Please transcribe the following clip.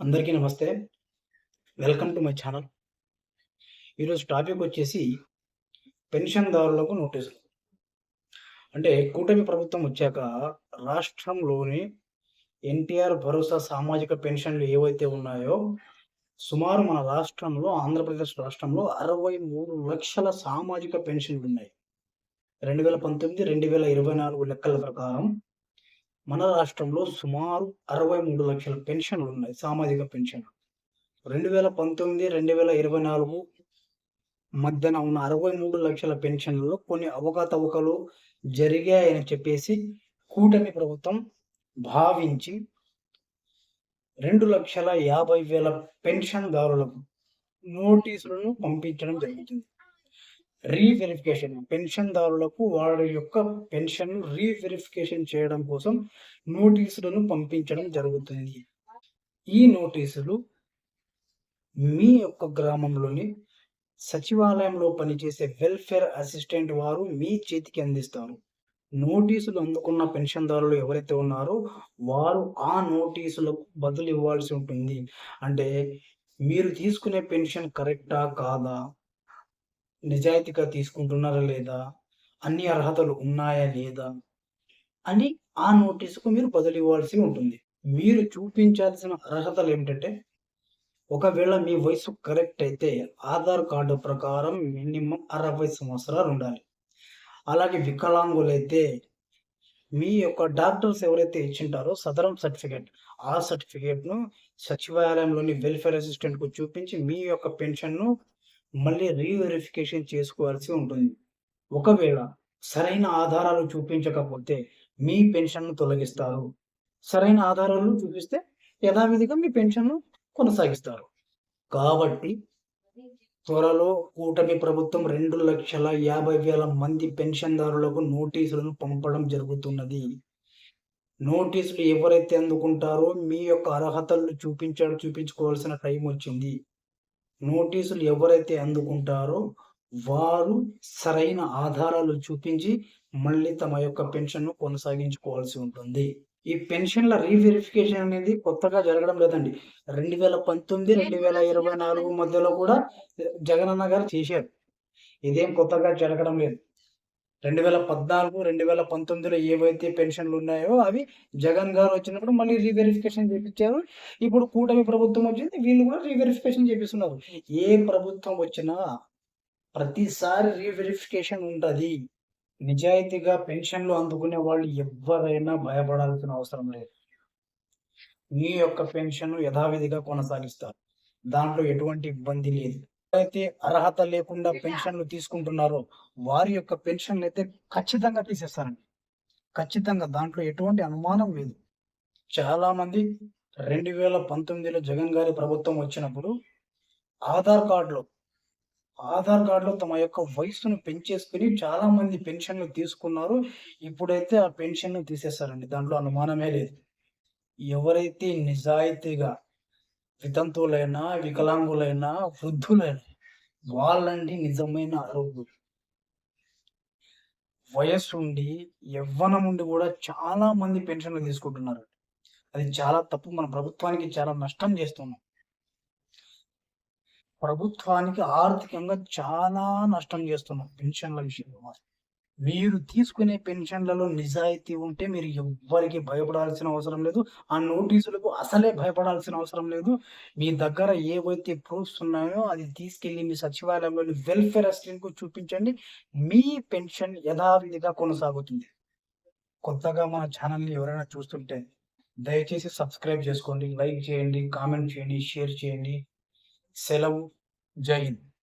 అందరికీ నమస్తే. Welcome to my channel ఈరోజు టాపిక్ వచ్చేసి పెన్షన్దారులకు నోటీసులు అంటే కూటమి ప్రభుత్వం వచ్చాక రాష్ట్రంలోని ఎన్టీఆర్ భరోసా సామాజిక పెన్షన్లు ఏవైతే ఉన్నాయో సుమారు మన రాష్ట్రంలో ఆంధ్రప్రదేశ్ రాష్ట్రంలో అరవై మూడు లక్షల సామాజిక పెన్షన్లు ఉన్నాయి. రెండు వేల పంతొమ్మిది రెండు వేల ఇరవై నాలుగు లెక్కల ప్రకారం మన రాష్ట్రంలో సుమారు అరవై మూడు లక్షల పెన్షన్లు ఉన్నాయి సామాజిక పెన్షన్ రెండు వేల పంతొమ్మిది రెండు వేల ఇరవై నాలుగు మధ్యన ఉన్న అరవై మూడు లక్షల పెన్షన్లలో కొన్ని అవకతవకలు జరిగాయని చెప్పేసి కూటమి ప్రభుత్వం భావించి రెండు లక్షల యాభై వేల పెన్షన్దారులకు నోటీసులను పంపించడం జరుగుతుంది. రీవెరిఫికేషన్. పెన్షన్దారులకు వారి యొక్క పెన్షన్ రీవెరిఫికేషన్ చేయడం కోసం నోటీసులను పంపించడం జరుగుతుంది. ఈ నోటీసులు మీ యొక్క గ్రామంలోని సచివాలయంలో పనిచేసే వెల్ఫేర్ అసిస్టెంట్ వారు మీ చేతికి అందిస్తారు. నోటీసులు అందుకున్న పెన్షన్దారులు ఎవరైతే ఉన్నారో వారు ఆ నోటీసులకు బదులు ఇవ్వాల్సి ఉంటుంది. అంటే మీరు తీసుకునే పెన్షన్ కరెక్టా కాదా? నిజాయితీగా తీసుకుంటున్నారా లేదా? అన్ని అర్హతలు ఉన్నాయా లేదా? అని ఆ నోటీసుకు మీరు బదులు ఇవ్వాల్సి ఉంటుంది. మీరు చూపించాల్సిన అర్హతలు ఏమిటంటే ఒకవేళ మీ వయసు కరెక్ట్ అయితే ఆధార్ కార్డు ప్రకారం మినిమం అరవై సంవత్సరాలు ఉండాలి. అలాగే వికలాంగులైతే మీ యొక్క డాక్టర్స్ ఎవరైతే ఇచ్చింటారో సదరం సర్టిఫికేట్ ఆ సర్టిఫికేట్ను సచివాలయంలోని వెల్ఫేర్ అసిస్టెంట్కు చూపించి మీ యొక్క పెన్షన్ను మళ్ళీ రీవెరిఫికేషన్ చేసుకోవాల్సి ఉంటుంది. ఒకవేళ సరైన ఆధారాలు చూపించకపోతే మీ పెన్షన్ను తొలగిస్తారు. సరైన ఆధారాలు చూపిస్తే యథావిధిగా మీ పెన్షన్ను కొనసాగిస్తారు. కాబట్టి త్వరలో కూటమి ప్రభుత్వం రెండు లక్షల యాభై వేల మంది పెన్షన్దారులకు నోటీసులను పంపడం జరుగుతున్నది. నోటీసులు ఎవరైతే అందుకుంటారో మీ యొక్క అర్హతలు చూపించాడు చూపించుకోవాల్సిన టైం వచ్చింది. నోటీసులు ఎవరైతే అందుకుంటారో వారు సరైన ఆధారాలు చూపించి మళ్ళీ తమ యొక్క పెన్షన్ను కొనసాగించుకోవాల్సి ఉంటుంది. ఈ పెన్షన్ల రీవెరిఫికేషన్ అనేది కొత్తగా జరగడం లేదండి. రెండు వేల పంతొమ్మిది రెండు వేల ఇరవై నాలుగు మధ్యలో కూడా జగనన్న గారు చేశారు. ఇదేం కొత్తగా జరగడం లేదు. రెండు వేల పద్నాలుగు రెండు వేల పంతొమ్మిదిలో ఏవైతే పెన్షన్లు ఉన్నాయో అవి జగన్ గారు వచ్చినప్పుడు మళ్ళీ రీవెరిఫికేషన్ చేపించారు. ఇప్పుడు కూటమి ప్రభుత్వం వచ్చింది వీళ్ళు కూడా రీవెరిఫికేషన్ చేపిస్తున్నారు. ఏ ప్రభుత్వం వచ్చినా ప్రతిసారి రీవెరిఫికేషన్ ఉంటుంది. నిజాయితీగా పెన్షన్లు అందుకునే వాళ్ళు ఎవరైనా భయపడాల్సిన అవసరం లేదు. మీ యొక్క పెన్షన్ యథావిధిగా కొనసాగిస్తారు. దాంట్లో ఎటువంటి ఇబ్బంది లేదు. అయితే అర్హత లేకుండా పెన్షన్లు తీసుకుంటున్నారో వారి యొక్క పెన్షన్లు అయితే ఖచ్చితంగా తీసేస్తారండి. ఖచ్చితంగా దాంట్లో ఎటువంటి అనుమానం లేదు. చాలా మంది రెండు వేల పంతొమ్మిదిలో జగన్ గారి ప్రభుత్వం వచ్చినప్పుడు ఆధార్ కార్డులో ఆధార్ కార్డులో తమ యొక్క వయసును పెంచేసుకుని చాలా మంది పెన్షన్లు తీసుకున్నారు. ఇప్పుడైతే ఆ పెన్షన్ తీసేస్తారండి. దాంట్లో అనుమానమే లేదు. ఎవరైతే నిజాయితీగా వితంతువులైనా వికలాంగులైనా వృద్ధులైనా వాళ్ళండి నిజమైన ఆరోగ్యం వయస్సు ఉండి యవ్వనం ఉండి కూడా చాలా మంది పెన్షన్లు తీసుకుంటున్నారు అది చాలా తప్పు. మన ప్రభుత్వానికి చాలా నష్టం చేస్తున్నాం. ప్రభుత్వానికి ఆర్థికంగా చాలా నష్టం చేస్తున్నాం పెన్షన్ల విషయంలో మీరు తీసుకునే పెన్షన్లలో నిజాయితీ ఉంటే మీరు ఎవ్వరికి భయపడాల్సిన అవసరం లేదు. ఆ నోటీసులకు అసలే భయపడాల్సిన అవసరం లేదు. మీ దగ్గర ఏవైతే ప్రూఫ్స్ ఉన్నాయో అది తీసుకెళ్ళి మీ సచివాలయంలోని వెల్ఫేర్ అసిస్టెంట్కు చూపించండి. మీ పెన్షన్ యథావిధిగా కొనసాగుతుంది. కొత్తగా మన ఛానల్ని ఎవరైనా చూస్తుంటే దయచేసి సబ్స్క్రైబ్ చేసుకోండి. లైక్ చేయండి కామెంట్ చేయండి షేర్ చేయండి. సెలవు. జై హింద్.